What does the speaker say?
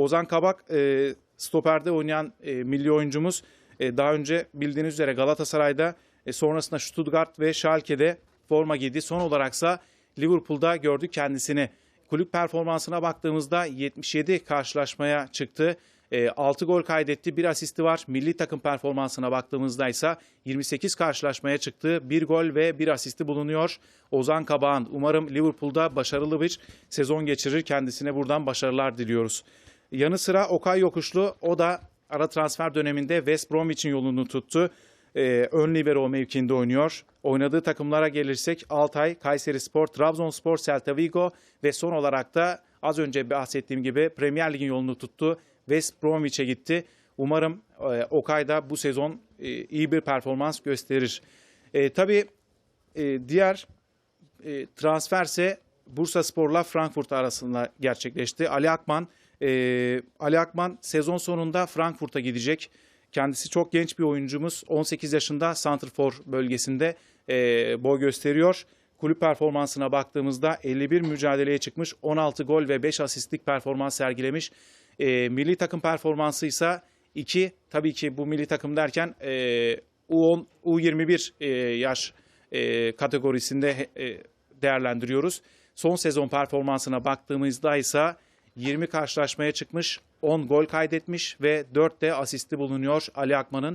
Ozan Kabak e, stoperde oynayan e, milli oyuncumuz e, daha önce bildiğiniz üzere Galatasaray'da e, sonrasında Stuttgart ve Schalke'de forma giydi. Son olaraksa Liverpool'da gördük kendisini. Kulüp performansına baktığımızda 77 karşılaşmaya çıktı. 6 gol kaydetti, 1 asisti var. Milli takım performansına baktığımızda ise 28 karşılaşmaya çıktı. 1 gol ve 1 asisti bulunuyor. Ozan Kabağan umarım Liverpool'da başarılı bir sezon geçirir. Kendisine buradan başarılar diliyoruz. Yanı sıra Okay Yokuşlu o da ara transfer döneminde West Bromwich'in yolunu tuttu. Ee, ön libero mevkiinde oynuyor. Oynadığı takımlara gelirsek Altay, Kayseri Spor, Trabzonspor, Celta Vigo ve son olarak da az önce bahsettiğim gibi Premier Lig'in yolunu tuttu. West Bromwich'e gitti. Umarım e, Okay da bu sezon e, iyi bir performans gösterir. E, tabii e, diğer e, transferse Bursa Spor'la Frankfurt arasında gerçekleşti. Ali Akman e, Ali Akman sezon sonunda Frankfurt'a gidecek. Kendisi çok genç bir oyuncumuz. 18 yaşında Santrfor bölgesinde e, boy gösteriyor. Kulüp performansına baktığımızda 51 mücadeleye çıkmış, 16 gol ve 5 asistlik performans sergilemiş. E, milli takım performansı ise 2. Tabii ki bu milli takım derken e, U10, U21 e, yaş e, kategorisinde e, değerlendiriyoruz. Son sezon performansına baktığımızda ise 20 karşılaşmaya çıkmış, 10 gol kaydetmiş ve 4 de asisti bulunuyor Ali Akman'ın.